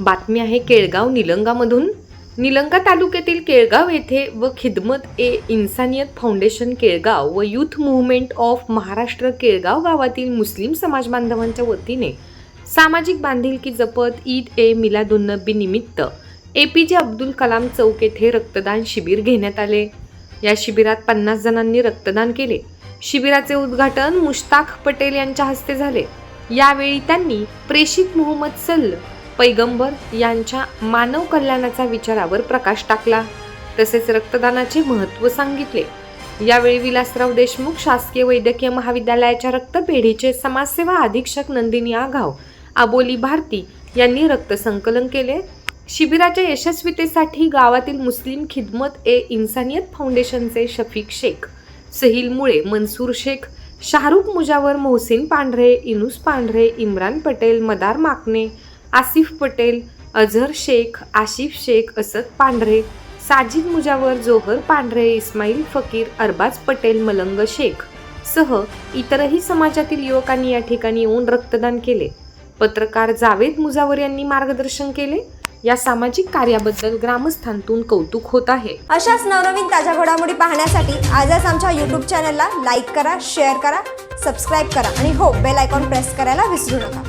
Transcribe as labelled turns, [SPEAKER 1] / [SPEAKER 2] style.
[SPEAKER 1] बातमी आहे केळगाव निलंगामधून. निलंगा तालुक्यातील केळगाव येथे व खिदमत ए इन्सानियत फाउंडेशन केळगाव व youth movement of Maharashtra Kelgaon गावातील मुस्लिम समाज बांधवांच्या वतीने सामाजिक बांधिलकी जपत ईद ए मिलादुन्नबी निमित्त ए पी जे अब्दुल कलाम चौक येथे रक्तदान शिबिर घेण्यात आले. या शिबिरात पन्नास जणांनी रक्तदान केले. शिबिराचे उद्घाटन मुश्ताक पटेल यांच्या हस्ते झाले. यावेळी त्यांनी प्रेषित मोहम्मद सल्ल पैगंबर यांच्या मानव कल्याणाचा विचारावर प्रकाश टाकला. तसेच रक्तदानाचे महत्त्व सांगितले. यावेळी विलासराव देशमुख शासकीय वैद्यकीय महाविद्यालयाच्या रक्तपेढीचे समाजसेवा अधीक्षक नंदिनी आघाव आबोली भारती यांनी रक्त संकलन केले. शिबिराच्या यशस्वीतेसाठी गावातील मुस्लिम खिदमत ए इन्सानियत फाउंडेशनचे शफीक शेख सहिल मुळे मनसूर शेख शाहरुख मुजावर मोहसिन पांढरे इनुस पांढरे इम्रान पटेल मदार माकणे आसिफ पटेल अझर शेख आशिफ शेख असद पांढरे साजिद मुजावर जोहर पांढरे इस्माईल फकीर अरबाज पटेल मलंग शेख सह इतरही समाजातील युवकांनी या ठिकाणी येऊन रक्तदान केले. पत्रकार जावेद मुजावर यांनी मार्गदर्शन केले. या सामाजिक कार्याबद्दल ग्रामस्थांतून कौतुक होत आहे.
[SPEAKER 2] अशाच नवनवीन ताज्या घडामोडी पाहण्यासाठी आजच आमच्या यूट्यूब चॅनलला लाईक करा शेअर करा सबस्क्राईब करा आणि हो बेल आयकॉन प्रेस करायला विसरू नका.